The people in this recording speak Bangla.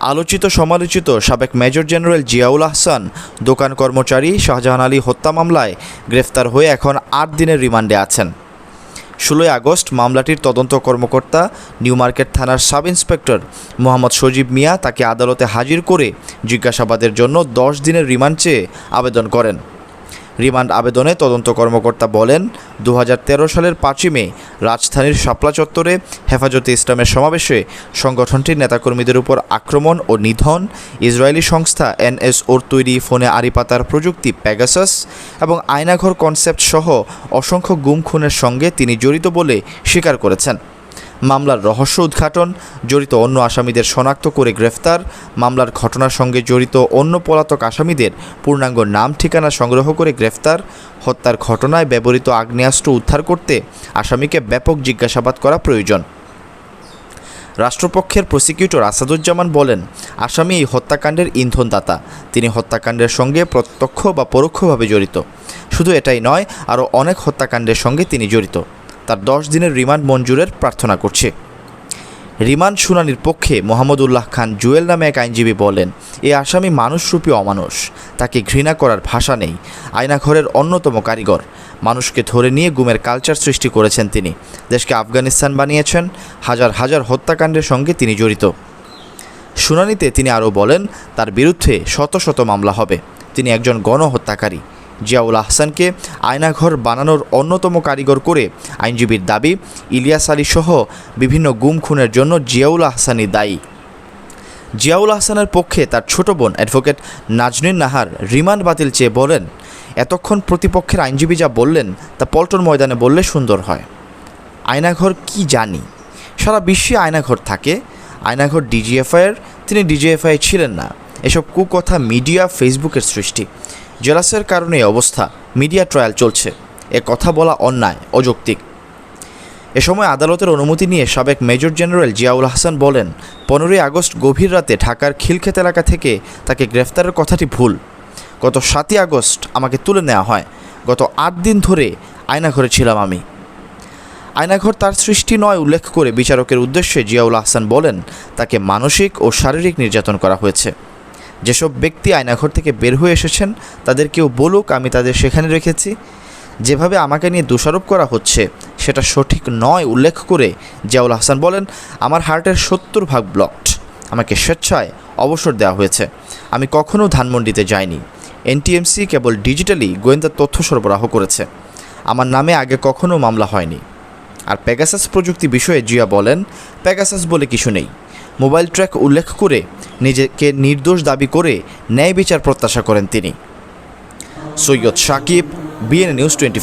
আলোচিত সমালোচিত সাবেক মেজর জেনারেল জিয়াউল আহসান, দোকান কর্মচারী শাহজাহান আলী হত্যা মামলায় গ্রেফতার হয়ে এখন আট দিনের রিমান্ডে আছেন। ষোলোই আগস্ট মামলাটির তদন্ত কর্মকর্তা নিউ মার্কেট থানার সাব ইন্সপেক্টর মোহাম্মদ সজীব মিয়া তাকে আদালতে হাজির করে জিজ্ঞাসাবাদের জন্য দশ দিনের রিমান্ড চেয়ে আবেদন করেন। রিমান্ড আবেদনে তদন্ত কর্মকর্তা বলেন দু হাজার তেরো সালের পাঁচই মে রাজধানীর শাপলা চত্বরে হেফাজতে ইসলামের সমাবেশে সংগঠনটির নেতাকর্মীদের উপর আক্রমণ ও নিধন, ইসরায়েলি সংস্থা এনএসওর তৈরি ফোনে আড়িপাতার প্রযুক্তি প্যাগাসাস এবং আয়নাঘর কনসেপ্ট সহ অসংখ্য গুম খুনের সঙ্গে তিনি জড়িত বলে স্বীকার করেছেন। মামলার রহস্য উদ্ঘাটন, জড়িত অন্য আসামিদের শনাক্ত করে গ্রেফতার, মামলার ঘটনার সঙ্গে জড়িত অন্য পলাতক আসামিদের পূর্ণাঙ্গ নাম ঠিকানা সংগ্রহ করে গ্রেফতার, হত্যার ঘটনায় ব্যবহৃত আগ্নেয়াস্ত্র উদ্ধার করতে আসামিকে ব্যাপক জিজ্ঞাসাবাদ করা প্রয়োজন। রাষ্ট্রপক্ষের প্রসিকিউটর আসাদুজ্জামান বলেন, আসামি এই হত্যাকাণ্ডের ইন্ধনদাতা। তিনি হত্যাকাণ্ডের সঙ্গে প্রত্যক্ষ বা পরোক্ষভাবে জড়িত। শুধু এটাই নয়, আরও অনেক হত্যাকাণ্ডের সঙ্গে তিনি জড়িত। তার দশ দিনের রিমান্ড মঞ্জুরের প্রার্থনা করছে। রিমান্ড শুনানির পক্ষে মোহাম্মদ উল্লাহ খান জুয়েল নামে এক আইনজীবী বলেন, এ আসামি মানুষরূপী অমানুষ। তাকে ঘৃণা করার ভাষা নেই। আয়নাঘরের অন্যতম কারিগর। মানুষকে ধরে নিয়ে গুমের কালচার সৃষ্টি করেছেন তিনি। দেশকে আফগানিস্তান বানিয়েছেন। হাজার হাজার হত্যাকাণ্ডের সঙ্গে তিনি জড়িত। শুনানিতে তিনি আরও বলেন, তার বিরুদ্ধে শত শত মামলা হবে। তিনি একজন গণহত্যাকারী। জিয়াউল আহসানকে আয়নাঘর বানানোর অন্যতম কারিগর করে আইনজীবীর দাবি, ইলিয়াস আলী সহ বিভিন্ন গুম খুনের জন্য জিয়াউল আহসানই দায়ী। জিয়াউল আহসানের পক্ষে তার ছোট বোন অ্যাডভোকেট নাজনীন নাহার রিমান্ড বাতিল চেয়ে বলেন, এতক্ষণ প্রতিপক্ষের আইনজীবী যা বললেন তা পল্টন ময়দানে বললে সুন্দর হয়। আয়নাঘর কি জানি? সারা বিশ্বে আয়নাঘর থাকে। আয়নাঘর ডিজিএফআইয়ের, তিনি ডিজিএফআই ছিলেন না। এসব কুকথা মিডিয়া, ফেসবুকের সৃষ্টি। জেলাসের কারণে অবস্থা। মিডিয়া ট্রায়াল চলছে। এ কথা বলা অন্যায়, অযৌক্তিক। এ সময় আদালতের অনুমতি নিয়ে সাবেক মেজর জেনারেল জিয়াউল হাসান বলেন, পনেরোই আগস্ট গভীর রাতে ঢাকার খিলক্ষেত এলাকা থেকে তাকে গ্রেফতারের কথাটি ভুল। গত সাতই আগস্ট আমাকে তুলে নেওয়া হয়। গত আট দিন ধরে আয়নাঘরে ছিলাম আমি। আয়নাঘর তার সৃষ্টি নয় উল্লেখ করে বিচারকের উদ্দেশ্যে জিয়াউল আহসান বলেন, তাকে মানসিক ও শারীরিক নির্যাতন করা হয়েছে। যেসব ব্যক্তি আয়নাঘর থেকে বের হয়ে এসেছেন তাদের কেউ বলুক, আমি তাদের সেখানে রেখেছি। যেভাবে আমাকে নিয়ে দোষারোপ করা হচ্ছে, সেটা সঠিক নয়, উল্লেখ করে জিয়াউল হাসান বলেন, আমার হার্টের সত্তর ভাগ ব্লকড আমাকে স্বেচ্ছায় অবসর দেওয়া হয়েছে। আমি কখনও ধানমন্ডিতে যাইনি। এনটিএমসি কেবল ডিজিটালি গোয়েন্দা তথ্য সরবরাহ করেছে। আমার নামে আগে কখনো মামলা হয়নি। আর প্যাগাসাস প্রযুক্তি বিষয়ে জিয়া বলেন প্যাগাসাস বলে কিছু নেই। মোবাইল ট্র্যাক উল্লেখ করে নিজেকে নির্দোষ দাবি করে ন্যায় বিচার প্রত্যাশা করেন তিনি। Syed Sakib BN news twenty